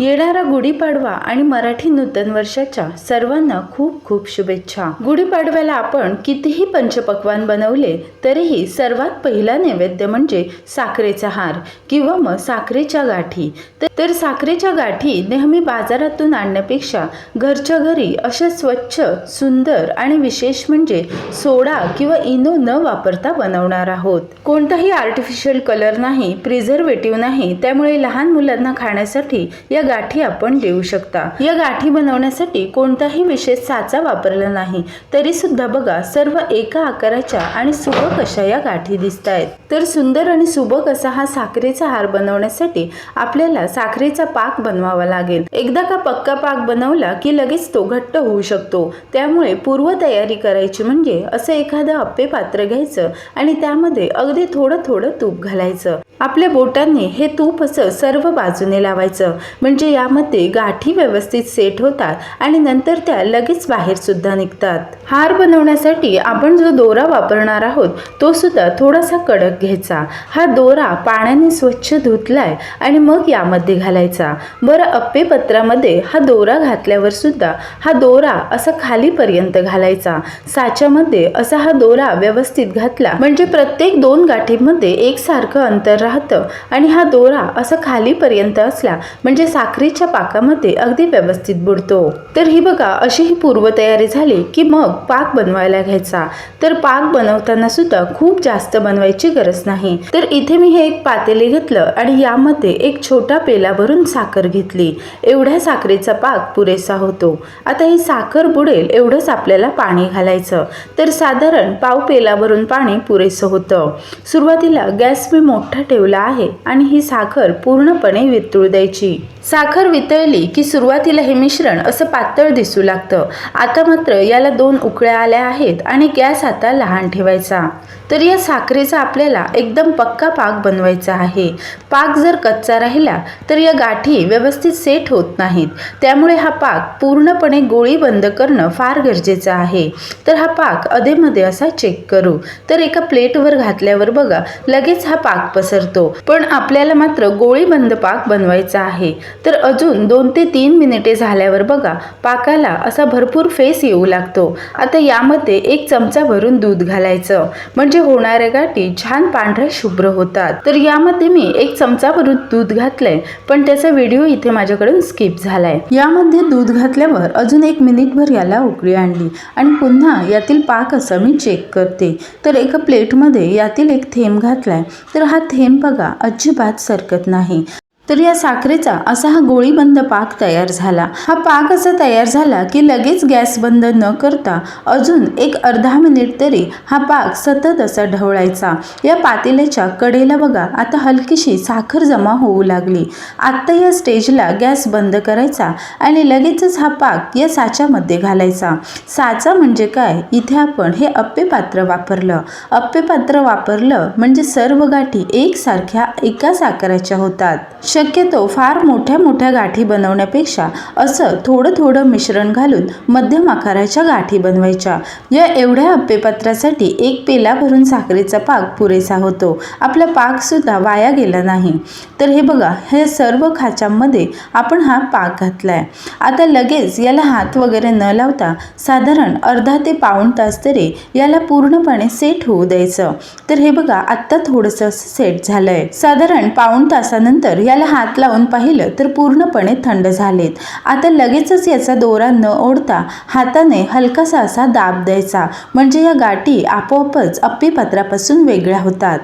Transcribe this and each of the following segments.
येणारा गुढीपाडवा आणि मराठी नूतन वर्षाच्या सर्वांना खूप खूप शुभेच्छा. गुढीपाडव्याला आपण कितीही पंचपक्वान बनवले तरीही सर्वात पहिला नैवेद्य म्हणजे साखरेचा हार किंवा मग साखरेच्या गाठी. तर- साखरेच्या गाठी नेहमी बाजारातून आणण्यापेक्षा घरच्या घरी अशा स्वच्छ सुंदर आणि विशेष म्हणजे सोडा किंवा इनो न वापरता बनवणार आहोत. कोणताही आर्टिफिशियल कलर नाही प्रिझर्वेटिव्ह नाही त्यामुळे लहान मुलांना खाण्यासाठी या गाठी आपण देऊ शकता. या गाठी बनवण्यासाठी कोणताही विशेष साचा वापरला नाही. तरी सुद्धा बघा सर्व एका आकाराच्या आणि सुबक अशा या गाठी दिसत आहेत तर सुंदर आणि सुबक असा हा साखरेचा हार बनवण्यासाठी आपल्याला साखरेचा पाक बनवावा लागेल. एकदा का पक्का पाक बनवला की लगेच तो घट्ट होऊ शकतो. त्यामुळे पूर्व तयारी करायची म्हणजे असं एखादं अप्पे पात्र घ्यायचं आणि त्यामध्ये अगदी थोडं थोडं तूप घालायचं. आपल्या बोटांनी हे तूप असं सर्व बाजूने लावायचं. म्हणजे म्हणजे यामध्ये गाठी व्यवस्थित सेट होतात आणि नंतर त्या लगेच बाहेर सुद्धा निघतात. हार बनवण्यासाठी आपण जो दोरा वापरणार आहोत तो सुद्धा थोडासा कडक घ्यायचा. हा दोरा पाण्याने स्वच्छ धुतलाय आणि मग यामध्ये घालायचा. बरं अप्पे पत्रामध्ये हा दोरा घातल्यावर सुद्धा हा दोरा असा खालीपर्यंत घालायचा. साच्यामध्ये असा हा दोरा व्यवस्थित घातला म्हणजे प्रत्येक दोन गाठीमध्ये एकसारखं अंतर राहतं आणि हा दोरा असा खालीपर्यंत असला म्हणजे साखरेच्या पाकामध्ये अगदी व्यवस्थित बुडतो. तर ही बघा अशी ही पूर्वतयारी झाली की मग पाक बनवायला घ्यायचा. तर पाक बनवताना सुद्धा खूप जास्त बनवायची गरज नाही. तर इथे मी हे एक पातेले घेतलं आणि यामध्ये एक छोटा पेला भरून साखर घेतली. एवढ्या साखरेचा पाक पुरेसा होतो. आता ही साखर बुडेल एवढंच आपल्याला पाणी घालायचं. तर साधारण पाव पेला भरून पाणी पुरेसं होतं. सुरुवातीला गॅस मी मोठा ठेवला आहे आणि ही साखर पूर्णपणे वितळू द्यायची. साखर वितळली की सुरुवातीला हे मिश्रण असं पातळ दिसू लागतं. आता मात्र याला दोन उकळ्या आल्या आहेत आणि गॅस आता लहान ठेवायचा. तर या साखरेचा आपल्याला एकदम पक्का पाक बनवायचा आहे. पाक जर कच्चा राहिला तर या गाठी व्यवस्थित सेट होत नाहीत. त्यामुळे हा पाक पूर्णपणे गोळी बंद करणं फार गरजेचं आहे. तर हा पाक अधेमध्ये असा चेक करू. तर एका प्लेटवर घातल्यावर बघा लगेच हा पाक पसरतो. पण आपल्याला मात्र गोळी बंद पाक बनवायचा आहे. तर अजून दोन ते तीन मिनिटे झाल्यावर बघा पाकाला असा भरपूर फेस येऊ लागतो. आता यामध्ये एक चमचा भरून दूध घालायचं. म्हणजे होणाऱ्या गाठी छान पांढऱ्या शुभ्र होतात. तर यामध्ये मी एक चमचाभरून दूध घातलंय पण त्याचा व्हिडिओ इथे माझ्याकडून स्किप झालाय. यामध्ये दूध घातल्यावर अजून एक मिनिटभर याला उकळी आणली आणि पुन्हा यातील पाक असं मी चेक करते. तर एका प्लेटमध्ये यातील एक थेंब घातलाय. तर हा थेंब बघा अजिबात सरकत नाही. तर या साखरेचा असा हा गोळीबंद पाक तयार झाला. हा पाक असा तयार झाला की लगेच गॅस बंद न करता अजून एक अर्धा मिनिट तरी हा पाक सतत असा ढवळायचा. या पातेल्याच्या कडेला बघा आता हलकीशी साखर जमा होऊ लागली. आत्ता या स्टेजला गॅस बंद करायचा आणि लगेचच हा पाक या साच्यामध्ये घालायचा. साचा म्हणजे काय? इथे आपण हे अप्पे पात्र वापरलं. अप्पे पात्र वापरलं म्हणजे सर्व गाठी एकसारख्या एका साखराच्या होतात. शक्यतो फार मोठ्या मोठ्या गाठी बनवण्यापेक्षा असं थोडं थोडं मिश्रण घालून मध्यम आकाराच्या गाठी बनवायच्या. या एवढ्या अप्पेपात्रासाठी एक पेला भरून साखरेचा पाक पुरेसा होतो. आपला पाकसुद्धा वाया गेला नाही. तर हे बघा हे सर्व खाच्यामध्ये आपण हा पाक घातलाय. आता लगेच याला हात वगैरे न लावता साधारण अर्धा ते पाऊण तास तरी याला पूर्णपणे सेट होऊ द्यायचं. तर हे बघा आत्ता थोडंसं सेट झालंय. साधारण पाऊण तासानंतर याला हात लावून पाहिलं तर पूर्णपणे थंड झालेत. आता लगेचच याचा दोरा न ओढता हाताने हलकासा असा दाब द्यायचा. म्हणजे या गाठी आपोआपच अप्पीपत्रापासून वेगळ्या होतात.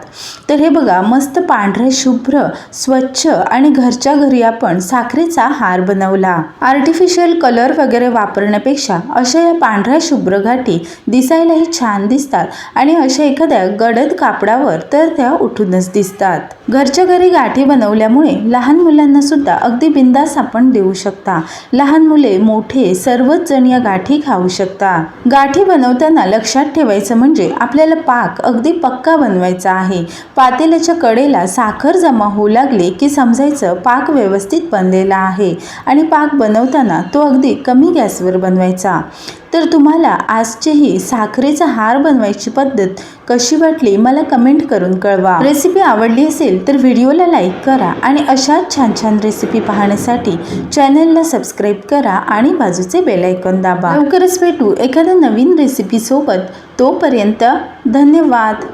तर हे बघा मस्त पांढरे शुभ्र स्वच्छ आणि घरच्या घरी आपण साखरेचा हार बनवला. आर्टिफिशियल कलर वगैरे वापरण्यापेक्षा अशा या पांढऱ्या शुभ्र गाठी दिसायलाही छान दिसतात आणि अशा एखाद्या गडद कापडावर तर त्या उठूनच दिसतात. घरच्या घरी गाठी बनवल्यामुळे लहान मुलांना सुद्धा अगदी बिंदास आपण देऊ शकता. लहान मुले मोठे सर्वच जण या गाठी खाऊ शकता. गाठी बनवताना लक्षात ठेवायचं म्हणजे आपल्याला पाक अगदी पक्का बनवायचा आहे. पातेल्याच्या कडेला साखर जमा होऊ लागली की समजायचं पाक व्यवस्थित बनलेला आहे आणि पाक बनवताना तो अगदी कमी गॅसवर बनवायचा. तर तुम्हाला आजचेही साखरेचा हार बनवायची पद्धत कशी वाटली मला कमेंट करून कळवा. रेसिपी आवडली असेल तर व्हिडिओला लाईक करा आणि अशाच छान छान रेसिपी पाहण्यासाठी चॅनलला सबस्क्राईब करा आणि बाजूचे बेल ऐकून दाबा. लवकरच भेटू एखाद्या नवीन रेसिपीसोबत तोपर्यंत धन्यवाद.